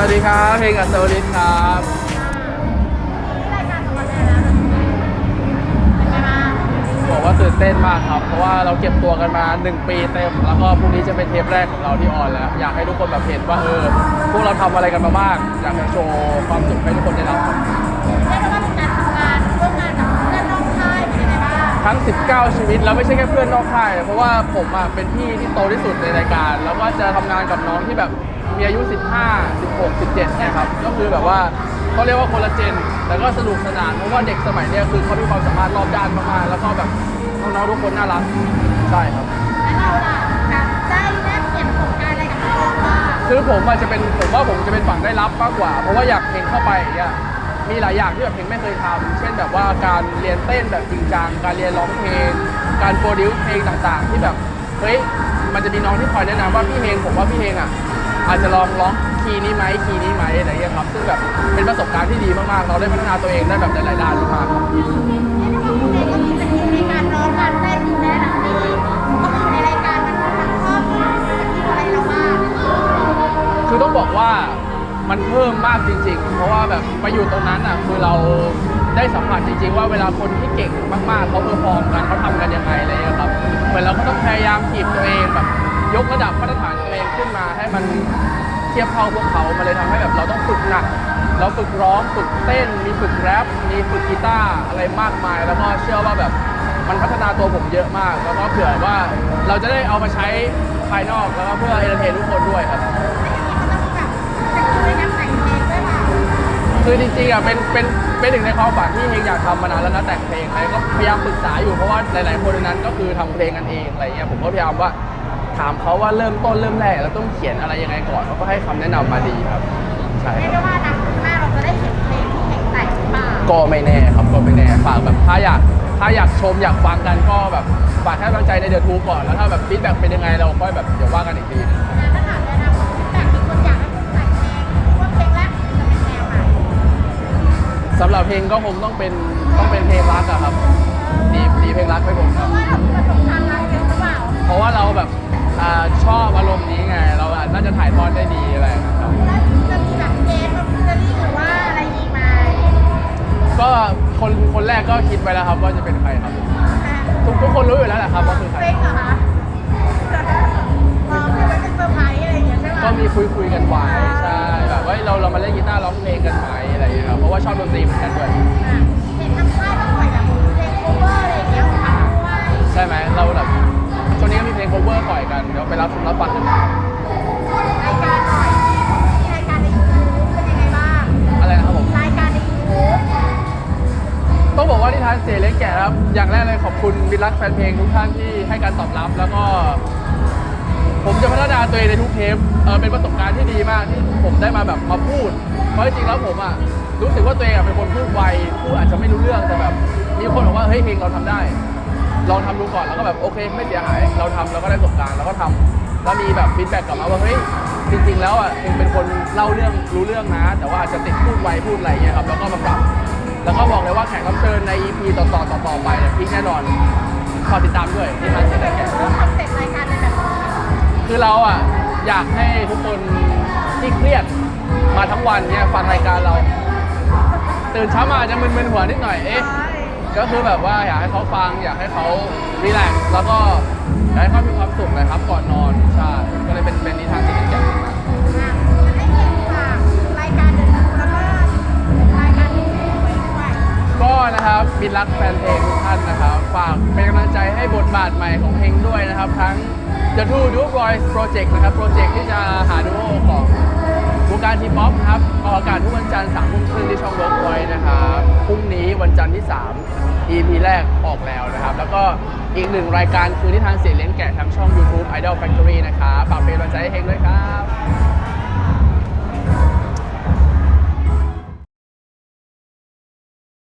วัสดีครับเพลงกับโซลิสครับรายการของเราเนี่ยนะเป็นไงบ้างบอกว่าตื่นเต้นมากครับ เพราะว่าเราเก็บตัวกันมา 1 ปีเต็ม แล้วก็พรุ่งนี้จะเป็นเทปแรกของเราที่ออนแล้ว อยากให้ทุกคนแบบเห็นว่าเออพวกเราทำอะไรกันมาบ้างอยากจะโชว์ความสุขให้ทุกคนได้รับครับเรียกได้ว่าเป็นการทำงานร่วมงานกับเพื่อนน้องค่ายเป็นยังไงบ้างทั้ง 19 ชีวิตแล้วไม่ใช่แค่เพื่อนนอกค่าย เพราะว่าผมอะเป็นพี่ที่โตที่สุดในรายการ แล้วก็จะทำงานกับน้องที่แบบ มีอายุ 15 16 17เนี่ยครับก็คือแบบว่าเขาเรียกว่าคนละเจน แต่ก็สนุกสนานเพราะว่าเด็กสมัยเนี้ยคือเขามีความสามารถรอบด้านมากๆแล้วก็แบบน้องๆทุกคนน่ารักใช่ครับ แล้วเราล่ะการได้แลกเปลี่ยนประสบการณ์อะไรกับน้องบ้างคือผมอาจจะเป็นผมว่าผมจะเป็นฝั่งได้รับมากกว่า เพราะว่าอยากเพลงเข้าไปอย่างเงี้ยมีหลายอย่างที่แบบเพลงไม่เคยทำเช่นแบบว่าการเรียนเต้นแบบจริงจังการเรียนร้องเพลง การโปรดิวซ์เพลงต่างๆ ที่แบบเฮ้ยมันจะมีน้องที่คอยแนะนำว่าพี่เพลงผมว่าพี่เพลงอะ อาจจะลองร้องคีย์นี้ไหมคีย์นี้ไหมอะไรอย่างเงี้ยครับซึ่งแบบเป็นประสบการณ์ที่ดีมากๆ เราได้พัฒนาตัวเองได้แบบหลายๆด้านมากครับคือต้องบอกว่ามันเพิ่มมากจริง ๆ เพราะว่าแบบไปอยู่ตรงนั้นอะคือเราได้สัมผัสจริง ๆ ว่าเวลาคนที่เก่งมากๆเขาเพอร์ฟอร์มกันเขาทำกันยังไงอะไรอย่างเงี้ยครับเหมือนเราก็ต้องพยายามถีบตัวเองแบบยกระดับมาตรฐานตัว ขึ้นมาให้มันเทียบเท่าพวกเขามันเลยทำให้แบบเราต้องฝึกหนัก เราฝึกร้องฝึกเต้น มีฝึกแรปมีฝึกกีตาร์อะไรมากมาย แล้วก็เชื่อว่าแบบมันพัฒนาตัวผมเยอะมาก แล้วก็เผื่อว่าเราจะได้เอามาใช้ภายนอกแล้วก็เพื่อเอนเตอร์เทนทุกคนด้วยครับแล้วอย่างนี้มันต้องแบบสกิลในการแต่งเพลงด้วยเปล่าคือจริงๆอะเป็นเป็นเป็นหนึ่งในความฝันที่เฮงอยากทำมานานแล้วนะแต่งเพลงอะไรก็พยายามปรึกษาอยู่เพราะว่าหลายๆคนในนั้นก็คือทำเพลงกันเองอะไรเงี้ยผมก็พยายามว่า ถามเขาว่าเริ่มต้นเริ่มแรกเราต้องเขียนอะไรยังไงก่อนเขาก็ให้คำแนะนำมาดีครับใช่เรียกคได้รับว่าอนาคตหน้าเราจะได้เห็นเพลงที่เพลงแต่งหรือเปล่า ก็ไม่แน่ครับก็ไม่แน่ฝากแบบถ้าอยากถ้าอยากชมอยากฟังกันก็แบบฝากให้กำลังใจในเดอะทูก่อนแล้วถ้าแบบฟีดแบ็กเป็นยังไงเราก็แบบเดี๋ยวว่ากันอีกทีนึงงานถ้าถามในอนาคตแต่มีคนอยากให้คุณแต่งเพลงว่าเพลงแรกจะเป็นแนวไหนสำหรับเพลงก็คงต้องเป็นต้องเป็นเพลงรักอะครับดีดีเพลงรักให้ผมเพครับ ราะว่าเรามีประสบการณ์รักเยอะหรือเปล่าเพราะว่าเราแบบ อ่าชอบอารมณ์นี้ไง เราอาจน่าจะถ่ายทอดได้ดีอะไรอย่างเงี้ยครับแล้วจะมีแบบเกมแบบฟิชเจอรี่หรือว่าอะไรอีกไหมก็คนคนแรกก็คิดไว้แล้วครับว่าจะเป็นใครครับ ทุกทุกคนรู้อยู่แล้วแหละครับว่าคือใครเฟกเหรอคะลองให้มันเป็นเซอร์ไพรส์อะไรอย่างเงี้ยใช่ไหมก็มีคุยคุยกันไว้ใช่แบบว่าเราเรามาเล่นกีตาร์ร้องเพลงกันไหมอะไรอย่างเงี้ยครับเพราะว่าชอบดนตรีเหมือนกัน ต้องบอกว่านิทานเสียเล็กแก่ครับ อย่างแรกเลยขอบคุณมิตรรักแฟนเพลงทุกท่านที่ให้การตอบรับ แล้วก็ ผมจะพัฒนาตัวเองในทุกเทปเออเป็นประสบการณ์ที่ดีมากที่ผมได้มาแบบมาพูด เพราะจริงๆแล้วผมอะรู้สึกว่าตัวเองอะเป็นคนพูดไวพูดอาจจะไม่รู้เรื่องแต่แบบ มีคนบอกว่าเฮ้ยเพลงเราทำได้ ลองทำดูก่อนแล้วก็แบบโอเคไม่เสียหาย เราทำเราก็ได้ประสบการณ์แล้วก็ทำแล้วมีแบบฟีดแบ็กกลับมาว่าเฮ้ยจริง ๆ แล้วอะเองเป็นคนเล่าเรื่องรู้เรื่องนะ แต่ว่าอาจจะติดพูดไวพูดอะไรเงี้ยครับแล้วก็มาปรับ แล้วก็บอกเลยว่าแขกรับเชิญใน EP ต่อๆต่อๆไปเนี่ยพีคแน่นอนขอติดตามด้วยที่ทานเสียงแก่เรื่องคอนเซ็ปต์รายการในแบบนี้คือเราอะอยากให้ทุกคนที่เครียดมาทั้งวันเนี่ยฟังรายการเรา ตื่นเช้ามาอาจจะมึนๆหัวนิดหน่อยเอ๊ะก็คือแบบว่าอยากให้เขาฟัง อยากให้เขารีแลกซ์แล้วก็อยากให้เขามีความสุขนะครับก่อนนอนใช่ก็เลยเป็นเป็นนิทานเสี รักแฟนเพลงทุกท่านนะครับ ฝากเป็นกำลังใจให้บทบาทใหม่ของเพลงด้วยนะครับ ทั้ง The Two d u Boys Project นะครับ โปรเจกต์ที่จะหาดูโอของวงการทีป๊อปครับออกอากาศทุกวันจันทร์สามทุ่มครึ่งที่ช่อง Work Point นะครับพรุ่งนี้วันจันทร์ที่ 3 EP แรกออกแล้วนะครับ แล้วก็อีกหนึ่งรายการคือนิทานเสียงเลี้ยงแกะทางช่อง YouTube Idol Factory